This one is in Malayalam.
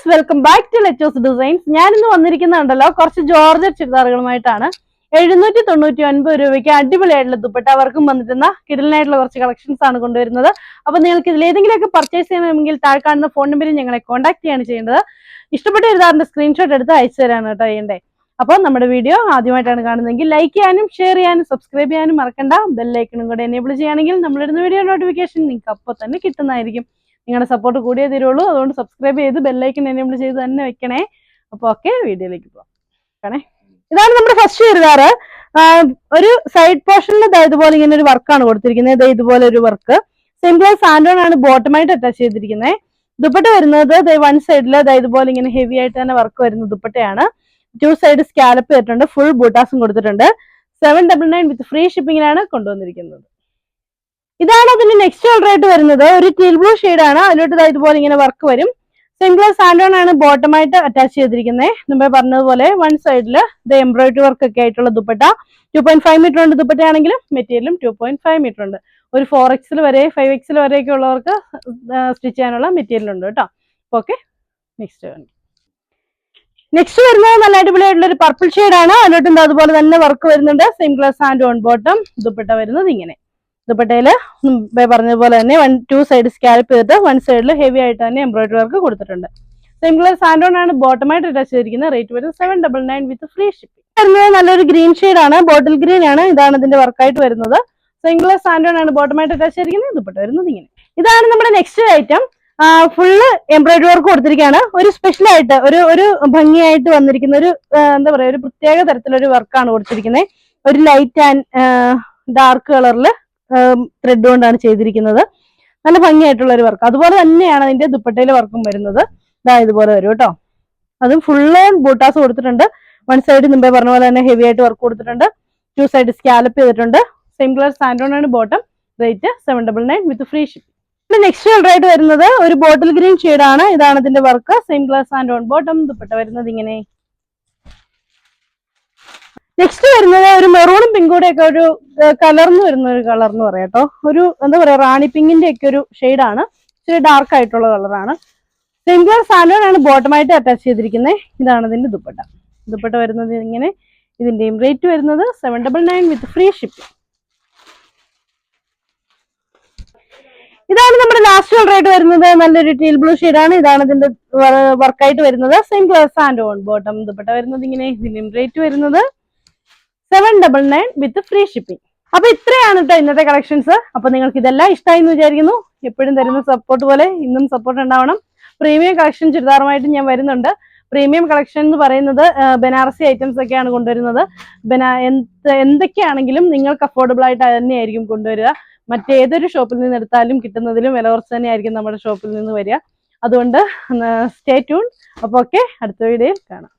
Guys welcome back to Letos Designs. ഞാൻ ഇന്ന് വന്നിരിക്കുന്നുണ്ടല്ലോ കുറച്ച് ജോർജറ്റ് ചുരിദാറുകളുമായിട്ടാണ്. എഴുന്നൂറ്റി തൊണ്ണൂറ്റി ഒൻപത് രൂപയ്ക്ക് അടിപൊളിയായിട്ടുള്ള ദുപ്പട്ട അവർക്കും വന്നിരുന്ന കിടലിനായിട്ടുള്ള കുറച്ച് കളക്ഷൻസ് ആണ് കൊണ്ടുവരുന്നത്. അപ്പൊ നിങ്ങൾക്ക് ഇതിൽ ഏതെങ്കിലുമൊക്കെ പർച്ചേസ് ചെയ്യണമെങ്കിൽ താഴെ കാണുന്ന ഫോൺ നമ്പറിൽ ഞങ്ങളെ കോൺടാക്ട് ചെയ്യാണ് ചെയ്യേണ്ടത്. ഇഷ്ടപ്പെട്ട ചുരിദാറിന്റെ സ്ക്രീൻഷോട്ട് എടുത്ത് അയച്ചു തരാണ് കേട്ടോ ചെയ്യണ്ടേ. അപ്പോൾ നമ്മുടെ വീഡിയോ ആദ്യമായിട്ടാണ് കാണുന്നതെങ്കിൽ ലൈക്ക് ചെയ്യാനും ഷെയർ ചെയ്യാനും സബ്സ്ക്രൈബ് ചെയ്യാനും മറക്കണ്ട. ബെല്ലൈക്കണും കൂടെ എനേബിൾ ചെയ്യുകയാണെങ്കിൽ നമ്മളിടുന്ന വീഡിയോ നോട്ടിഫിക്കേഷൻ നിങ്ങൾക്ക് അപ്പോൾ തന്നെ കിട്ടുന്നതായിരിക്കും. നിങ്ങളുടെ സപ്പോർട്ട് കൂടിയേ തീരുള്ളൂ. അതുകൊണ്ട് സബ്സ്ക്രൈബ് ചെയ്ത് ബെല്ലൈക്കൺ എനേബിൾ ചെയ്ത് തന്നെ വെക്കണേ. അപ്പോൾ ഓക്കെ വീഡിയോയിലേക്ക് പോകാം ഇതാണ് നമ്മുടെ ഫസ്റ്റ് ചെറുതാറ് ഒരു സൈഡ് പോർഷനിൽ ഇതുപോലെ ഇങ്ങനെ ഒരു വർക്കാണ് കൊടുത്തിരിക്കുന്നത്. ദേ ഇതുപോലെ ഒരു വർക്ക് സിംപിൾ സാൻഡോൺ ആണ് ബോട്ടമായിട്ട് അറ്റാച്ച് ചെയ്തിരിക്കുന്നത്. ദുപ്പട്ട വരുന്നത് വൺ സൈഡിൽ ഇതുപോലെ ഇങ്ങനെ ഹെവി ആയിട്ട് തന്നെ വർക്ക് വരുന്ന ദുപ്പട്ടയാണ്. ടു സൈഡ് സ്കാലപ്പ് ചെയ്തിട്ടുണ്ട് ഫുൾ ബൂട്ടാസും കൊടുത്തിട്ടുണ്ട്. Seven double nine with free ഷിപ്പിംഗിലാണ് കൊണ്ടുവന്നിരിക്കുന്നത്. ഇതാണ് അതിന്റെ നെക്സ്റ്റ് കളർ ആയിട്ട് വരുന്നത്. ഒരു ടീൽ ബ്ലൂ ആണ്. അതിലോട്ട് ഇതുപോലെ ഇങ്ങനെ വർക്ക് വരും. സിംഗിൾ സാൻഡോൺ ആണ് ബോട്ടമായിട്ട് അറ്റാച്ച് ചെയ്തിരിക്കുന്നത് നമ്മൾ പറഞ്ഞതുപോലെ വൺ സൈഡിൽ ഇത് എംബ്രോയിഡറി വർക്ക് ഒക്കെ ആയിട്ടുള്ള dupatta. Two point five metre ഉണ്ട് ദുപ്പട്ടയാണെങ്കിലും മെറ്റീരിയലും ടു പോയിന്റ് ഫൈവ് മീറ്റർ ഉണ്ട്. ഒരു ഫോർ എക്സിൽ വരെ ഫൈവ് എക്സിൽ വരെയൊക്കെ ഉള്ളവർക്ക് സ്റ്റിച്ച് ചെയ്യാനുള്ള മെറ്റീരിയൽ ഉണ്ട് കേട്ടോ. ഓക്കെ നെക്സ്റ്റ് നെക്സ്റ്റ് വരുന്നത് നല്ല അടിപൊളിയായിട്ടുള്ള ഒരു പർപ്പിൾ ആണ്. അതിലോട്ടും ദാ അതുപോലെ തന്നെ വർക്ക് വരുന്നുണ്ട്. Single santoon bottom dupatta വരുന്നത് ഇങ്ങനെ. ദുപ്പട്ടയിൽ പറഞ്ഞ പറഞ്ഞതുപോലെ തന്നെ വൺ ടു സൈഡ് സ്കാൽപ്പ് ചെയ്തിട്ട് വൺ സൈഡിൽ ഹെവി ആയിട്ട് തന്നെ എംബ്രോയിഡറി വർക്ക് കൊടുത്തിട്ടുണ്ട്. സെയിം കളർ സാൻഡോൺ ആണ് ബോട്ടമായിട്ട് അറ്റാച്ച് ചെയ്തിരിക്കുന്നത് റേറ്റ് വരുന്നത് seven double nine with free shipping വരുന്നത് നല്ലൊരു ഗ്രീൻ ആണ് ബോട്ടിൽ ഗ്രീൻ ആണ് ഇതാണ് ഇതിന്റെ വർക്കായിട്ട് വരുന്നത്. സെയിം കളർ സാൻഡോൺ ആണ് ബോട്ടമായിട്ട് അറ്റാച്ച് ചെയ്തിരിക്കുന്നത് ദുപ്പട്ട വരുന്നത് ഇങ്ങനെ. ഇതാണ് നമ്മുടെ next item full embroidery work കൊടുത്തിരിക്കുകയാണ്. ഒരു സ്പെഷ്യൽ ആയിട്ട് ഒരു ഒരു ഭംഗിയായിട്ട് വന്നിരിക്കുന്ന ഒരു എന്താ പറയാ ഒരു പ്രത്യേക തരത്തിലൊരു വർക്കാണ് കൊടുത്തിരിക്കുന്നത്. ഒരു ലൈറ്റ് ആൻഡ് ഡാർക്ക് കളറിൽ ത്രെഡ് കൊണ്ടാണ് ചെയ്തിരിക്കുന്നത്. നല്ല ഭംഗിയായിട്ടുള്ള ഒരു വർക്ക് അതുപോലെ തന്നെയാണ് അതിന്റെ ദുപ്പട്ടയിലെ വർക്കും വരുന്നത്. ഇതാ ഇതുപോലെ വരും കേട്ടോ. അതും ഫുള്ള് ബൂട്ടാസ് കൊടുത്തിട്ടുണ്ട്. വൺ സൈഡ് മുമ്പേ പറഞ്ഞ പോലെ തന്നെ ഹെവി ആയിട്ട് വർക്ക് കൊടുത്തിട്ടുണ്ട്. ടു സൈഡ് സ്കാലപ്പ് ചെയ്തിട്ടുണ്ട്. സെയിം കളർ സാൻഡോൺ ആണ് bottom rate seven double nine with free ship next colour ആയിട്ട് വരുന്നത് ഒരു ബോട്ടിൽ ഗ്രീൻ ആണ്. ഇതാണ് ഇതിന്റെ work same colour santoon bottom dupatta വരുന്നത് ഇങ്ങനെ. നെക്സ്റ്റ് വരുന്നത് ഒരു മെറൂണും പിങ്കൂടെ ഒക്കെ ഒരു കലർന്ന് വരുന്ന ഒരു കളർ എന്ന് പറയാം കേട്ടോ ഒരു എന്താ പറയാ റാണി പിങ്കിന്റെ ഒക്കെ ഒരു ആണ്. ഇച്ചിരി ഡാർക്ക് ആയിട്ടുള്ള കളറാണ് സെയിം കളർ സാൻഡോൺ ആണ് ബോട്ടമായിട്ട് അറ്റാച്ച് ചെയ്തിരിക്കുന്നത് ഇതാണ് ഇതിന്റെ ദുപ്പട്ട. ദുപ്പട്ട വരുന്നത് ഇങ്ങനെ. ഇതിന്റെയും റേറ്റ് വരുന്നത് seven double nine with free shipping ഇതാണ് നമ്മുടെ ലാസ്റ്റ് കളർ ആയിട്ട് വരുന്നത്. നല്ലൊരു ടീൽ ബ്ലൂ ആണ്. ഇതാണ് ഇതിന്റെ വർക്കായിട്ട് വരുന്നത്. Same colour santoon bottom dupatta വരുന്നത് ഇങ്ങനെ. ഇതിന്റെയും റേറ്റ് വരുന്നത് seven double nine with free shipping അപ്പൊ ഇത്രയാണ് കേട്ടോ ഇന്നത്തെ കളക്ഷൻസ് അപ്പൊ നിങ്ങൾക്ക് ഇതെല്ലാം ഇഷ്ടമായി എന്ന് വിചാരിക്കുന്നു. എപ്പോഴും തരുന്ന സപ്പോർട്ട് പോലെ ഇന്നും സപ്പോർട്ട് ഉണ്ടാവണം. പ്രീമിയം കളക്ഷൻ ചുരിദാറുമായിട്ട് ഞാൻ വരുന്നുണ്ട്. പ്രീമിയം കളക്ഷൻ എന്ന് പറയുന്നത് ബനാറസി ഐറ്റംസ് ഒക്കെയാണ് കൊണ്ടുവരുന്നത്. ബനാ എന്ത് എന്തൊക്കെയാണെങ്കിലും നിങ്ങൾക്ക് അഫോർഡബിൾ ആയിട്ട് തന്നെയായിരിക്കും കൊണ്ടുവരിക. മറ്റേതൊരു ഷോപ്പിൽ നിന്ന് എടുത്താലും കിട്ടുന്നതിലും വില കുറച്ച് തന്നെയായിരിക്കും നമ്മുടെ ഷോപ്പിൽ നിന്ന് വരിക. അതുകൊണ്ട് സ്റ്റേ ട്യൂൺ അപ്പോൾ ഓക്കെ അടുത്ത വീഡിയോയിൽ കാണാം.